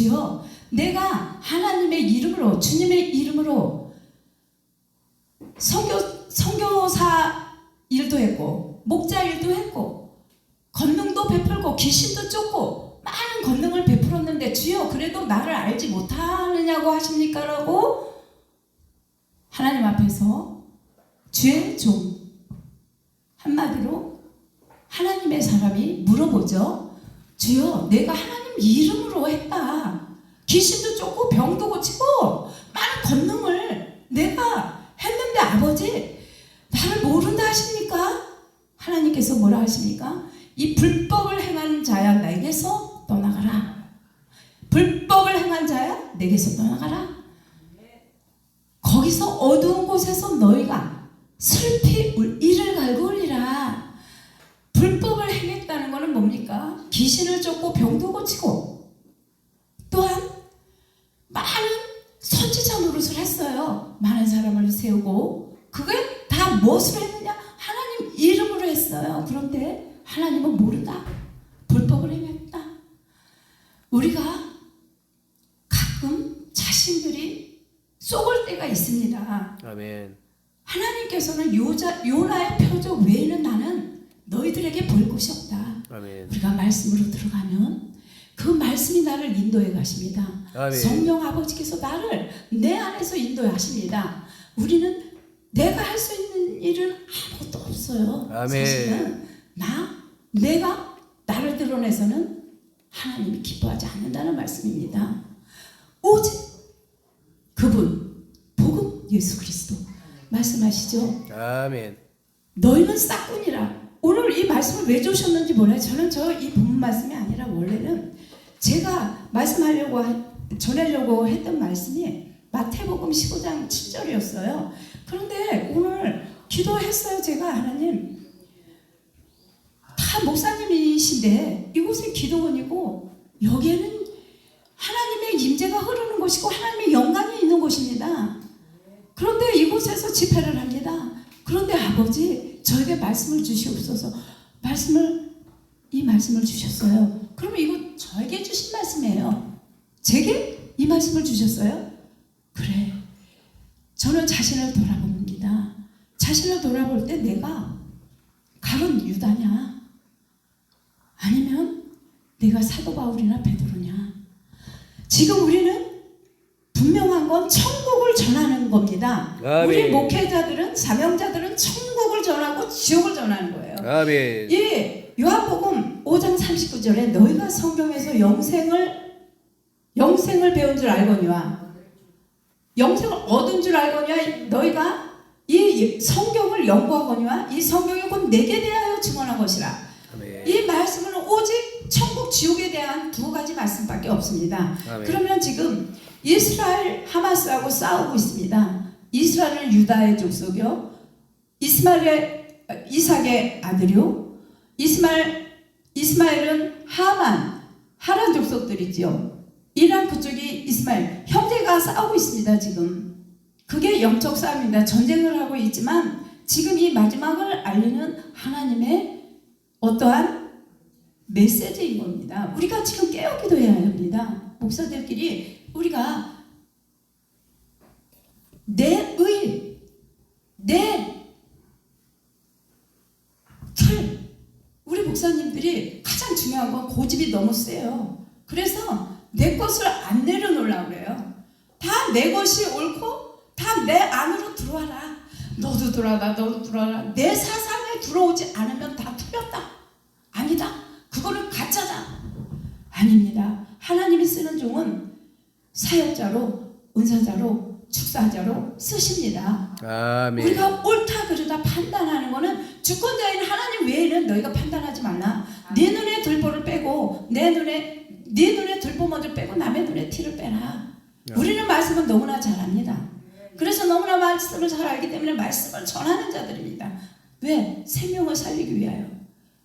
주여 내가 하나님의 이름으로 주님의 이름으로 선교 선교사 일도 했고 목자 일도 했고 권능도 베풀고 귀신도 쫓고 많은 권능을 베풀었는데 주여 그래도 나를 알지 못하느냐고 하십니까 라고 하나님 앞에서 주의 종 한마디로 하나님의 사람이 물어보죠. 주여 내가 하나님 이름으로 했다. 귀신도 쫓고 병도 고치고 많은 권능을 내가 했는데 아버지 나를 모른다 하십니까? 하나님께서 뭐라 하십니까? 이 불법을 행하는 자야 내게서 떠나가라. 불법을 행한 자야 내게서 떠나가라. 거기서 어두운 곳에서 너희가 슬피 울 이를 갈고 울리라. 불법을 행했다는 것은 뭡니까? 귀신을 쫓고 병도 고치고 또한 많은 선지자 노릇을 했어요. 많은 사람을 세우고 그게 다 무엇을 했느냐? 하나님 이름으로 했어요. 그런데 하나님은 모른다. 불법을 행했다. 우리가 가끔 자신들이 속을 때가 있습니다. 아멘. 하나님께서는 요자, 요나의 표적 외에는 나는 너희들에게 볼 것이 없다. 아멘. 우리가 말씀으로 들어가면 그 말씀이 나를 인도해 가십니다. 아멘. 성령 아버지께서 나를 내 안에서 인도하십니다. 우리는 내가 할 수 있는 일은 아무것도 없어요. 아멘. 사실은 나 내가 나를 드러내서는 하나님이 기뻐하지 않는다는 말씀입니다. 오직 그분 복음 예수 그리스도 말씀하시죠. 아멘. 너희는 싹꾼이라. 오늘 이 말씀을 왜 주셨는지 몰라요. 저는 저 이 본문 말씀이 아니라 원래는 제가 말씀하려고 하- 전하려고 했던 말씀이 마태복음 15장 7절이었어요. 그런데 오늘 기도했어요. 제가 하나님 다 목사님이신데 이곳은 기도원이고 여기에는 하나님의 임재가 흐르는 곳이고 하나님의 영광이 있는 곳입니다. 그런데 이곳에서 집회를 합니다. 그런데 아버지 저에게 말씀을 주시옵소서. 말씀을 이 말씀을 주셨어요. 그러면 이거 저에게 주신 말씀이에요. 제게 이 말씀을 주셨어요? 그래. 저는 자신을 돌아봅니다. 자신을 돌아볼 때 내가 가론 유다냐? 아니면 내가 사도 바울이나 베드로냐? 지금 우리는 분명한 건 천국을 전하는 겁니다. 아멘. 우리 목회자들은 사명자들은 천국 을 전하고 지옥을 전하는 거예요. 아멘. 이 요한복음 5장 39절에 너희가 성경에서 영생을 영생을 배운 줄 알거니와 영생을 얻은 줄 알거니와 너희가 이 성경을 연구하거니와 이 성경이 곧 내게 대하여 증언한 것이라. 아멘. 이 말씀은 오직 천국 지옥에 대한 두 가지 말씀밖에 없습니다. 아멘. 그러면 지금 이스라엘 하마스하고 싸우고 있습니다. 이스라엘은 유다의 족속이요. 이스마엘의 어, 이삭의 아들이요. 이스마엘 이스마엘은 하만 하란 족속들이지요. 이란 그쪽이 이스마엘 형제가 싸우고 있습니다. 지금 그게 영적 싸움입니다. 전쟁을 하고 있지만 지금 이 마지막을 알리는 하나님의 어떠한 메시지인 겁니다. 우리가 지금 깨어 기도해야 합니다. 목사들끼리 우리가 내 의, 내 틀, 우리 목사님들이 가장 중요한 건 고집이 너무 세요. 그래서 내 것을 안 내려놓으려고 그래요. 다 내 것이 옳고 다 내 안으로 들어와라. 너도 들어와라, 너도 들어와라. 내 사상에 들어오지 않으면 다 틀렸다. 아니다. 그거는 가짜다. 아닙니다. 하나님이 쓰는 종은 사역자로, 은사자로, 축사자로 쓰십니다. 아멘. 우리가 옳다 그르다 판단하는 거는 주권자인 하나님 외에는 너희가 판단하지 말라. 네 눈에 들보를 빼고 내 눈에 네 눈에 들보 먼저 빼고 티를 빼라. 우리는 말씀을 너무나 잘합니다. 그래서 너무나 말씀을 잘 알기 때문에 말씀을 전하는 자들입니다. 왜? 생명을 살리기 위하여.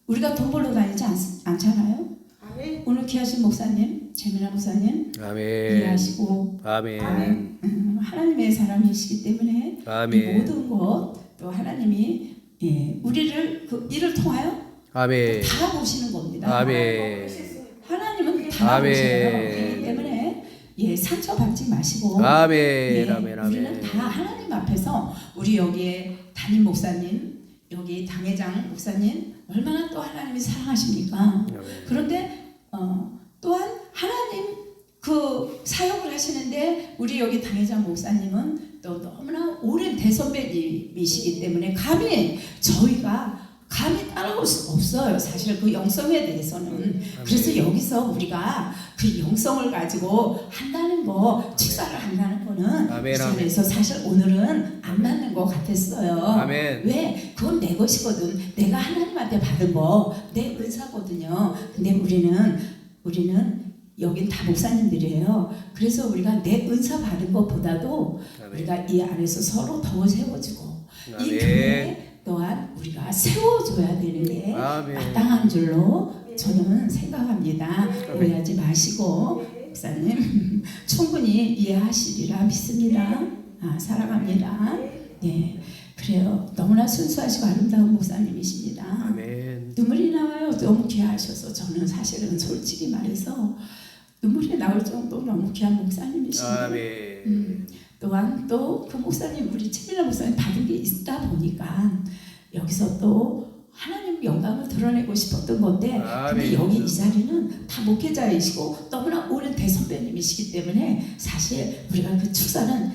우리가 돈 벌러 다니지 않, 않잖아요. 아멘. 오늘 귀하신 목사님, 재민아 목사님 아멘. 이해하시고 아멘. 아멘. 음, 하나님의 사람이시기 때문에 이 아멘. 모든 것 또 하나님이 예, 우리를 그 일을 통하여 아멘. 다 보시는 겁니다. 아멘. 하나님은 다 아멘. 보셔요. 그렇기 때문에 상처받지 마시고 아멘, 예, 아멘, 우리는 아멘. 다 하나님 앞에서 우리 여기에 담임 목사님, 여기 당회장 목사님 얼마나 또 하나님이 사랑하십니까? 아멘. 그런데 어, 또한 하나님 그 사역을 하시는데 우리 여기 당회장 목사님은 또 너무나 오랜 대선배님이시기 때문에 감히 저희가 감히 따라올 수 없어요. 사실 그 영성에 대해서는 그래서 여기서 우리가 그 영성을 가지고 한다는 거 축사를 한다는 거는 아멘, 그래서 사실 오늘은 안 맞는 것 같았어요. 아멘. 왜? 그건 내 것이거든. 내가 하나님한테 받은 거 내 은사거든요. 근데 우리는 우리는 여긴 다 목사님들이에요. 그래서 우리가 내 은사 받은 것보다도 아멘. 우리가 이 안에서 서로 더 세워지고 이 아멘. 교회 또한 우리가 세워줘야 되는 게 아멘. 마땅한 줄로 저는 생각합니다. 오해하지 마시고 목사님 충분히 이해하시리라 믿습니다. 아, 사랑합니다. 네, 그래요. 너무나 순수하시고 아름다운 목사님이십니다. 아멘. 눈물이 나와요. 너무 귀하셔서 저는 사실은 솔직히 말해서 눈물이 나올 정도로 너무 귀한 목사님이신데 아멘. 음, 또한 또 그 목사님 우리 최민아 목사님 받은 게 있다 보니까 여기서 또 하나님 영광을 드러내고 싶었던 건데 근데. 여기 이 자리는 다 목회자이시고 너무나 오랜 대선배님이시기 때문에 사실 우리가 그 축사는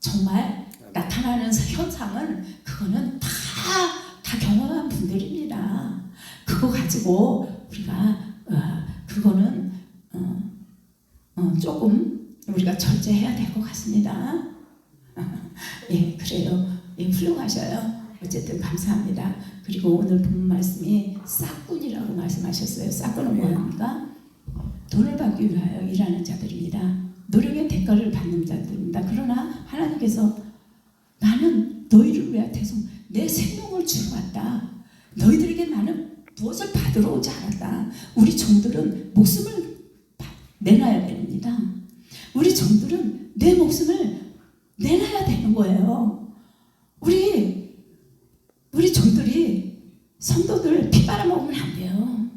정말 나타나는 현상은 그거는 다, 다 경험한 분들입니다. 그거 가지고 우리가 어, 그거는 어, 어, 조금 우리가 것 같습니다. 예, 그래요. 예, 훌륭하셔요. 어쨌든 감사합니다. 그리고 오늘 본 말씀이 싹군이라고 말씀하셨어요. 싹군은 뭐합니까? 돈을 받기 위하여 일하는 자들입니다. 노력의 대가를 받는 자들입니다. 그러나 하나님께서 나는 너희를 위하여 대성 내 생명을 주러 왔다. 너희들에게 나는 무엇을 받으러 오지 않았다. 우리 종들은 목숨을 바- 내놔야 됩니다. 우리 종들은 내 목숨을 내놔야 되는 거예요. 우리 우리 종들이 성도들 피 빨아먹으면 안 돼요.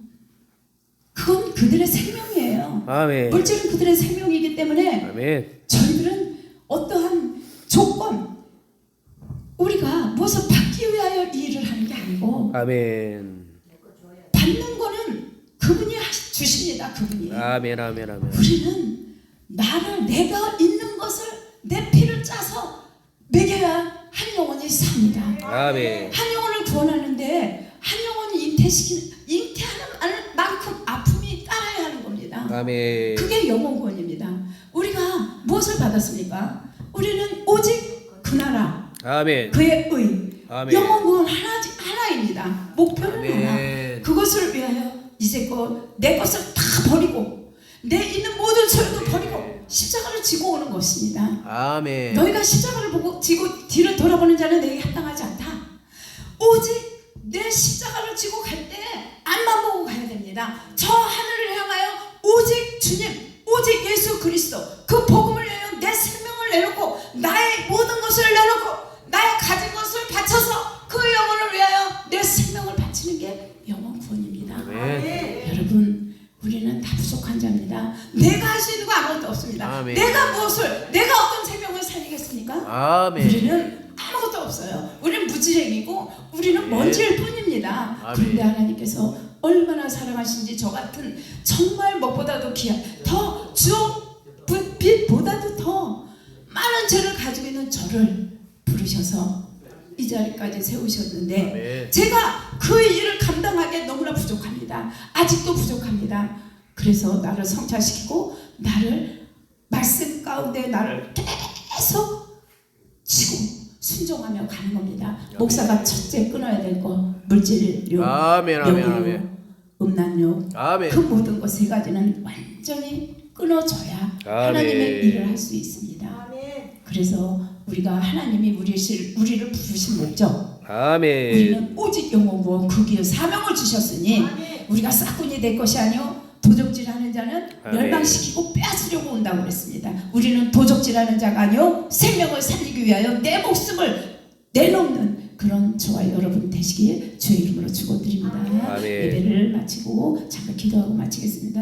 그건 그들의 생명이에요. 아멘. 물질은 그들의 생명이기 때문에 아멘. 저희들은 어떠한 조건 우리가 무엇을 받기 위하여 이 일을 하는 게 아니고 아멘. 받는 거는 그분이 주십니다. 그분이. 아멘. 아멘. 아멘. 우리는 나를 내가 있는 것을 내 피를 짜서 먹여야 한 영혼이 삽니다. 아멘. 한 영혼을 구원하는데 한 영혼이 잉태시키는 잉태하는 만큼 아픔이 따라야 하는 겁니다. 아멘. 그게 영혼 구원입니다. 우리가 무엇을 받았습니까? 우리는 오직 그 나라, 아멘. 그의 의, 아멘. 영혼 구원 하나 하나입니다. 목표는 하나. 아멘. 그것을 위하여 이제껏 내 것을 다 버리고 내 있는 모든 소유도 버리고 십자가를 지고 오는 것입니다. 아멘. 너희가 십자가를 보고 지고 뒤를 돌아보는 자는 내게 합당하지 않다. 오직 내 십자가를 지고 갈 때 앞만 보고 가야 됩니다. 저 하늘을 향하여 오직 주님, 오직 예수 그리스도 그 복음을 위하여 내 생명을 내놓고 나의 모든 것을 내놓고 나의 가진 자입니다. 내가 할 수 있는 거 아무것도 없습니다. 아멘. 내가 무엇을 내가 어떤 생명을 살리겠습니까? 아멘. 우리는 아무것도 없어요. 우리는 무지랭이고 우리는 먼지일 뿐입니다. 아멘. 그런데 하나님께서 얼마나 사랑하신지 저 같은 정말 무엇보다도 귀한 더 주옥 부- 빛보다도 더 많은 죄를 가지고 있는 저를 부르셔서 이 자리까지 세우셨는데 아멘. 제가 그 일을 감당하기에 너무나 부족합니다. 아직도 부족합니다. 그래서 나를 성찰시키고 나를 말씀 가운데 나를 계속 치고 순종하며 가는 겁니다. 목사가 첫째 끊어야 될 거 물질욕, 아멘. 아멘. 아멘. 음란욕 아멘. 그 모든 것 세 가지는 완전히 끊어져야 하나님의 일을 할 수 있습니다. 그래서 우리가 하나님이 우리를 우리를 부르신 목적 아멘. 우리는 오직 영혼과 그 길을 사명을 주셨으니 우리가 싹군이 될 것이 아니요 도적질하는 자는 아멘. 멸망시키고 빼앗으려고 온다고 그랬습니다. 우리는 도적질하는 자가 아니요 생명을 살리기 위하여 내 목숨을 내놓는 그런 저와 여러분 되시길 주의 이름으로 축원드립니다. 아멘. 예배를 마치고 잠깐 기도하고 마치겠습니다.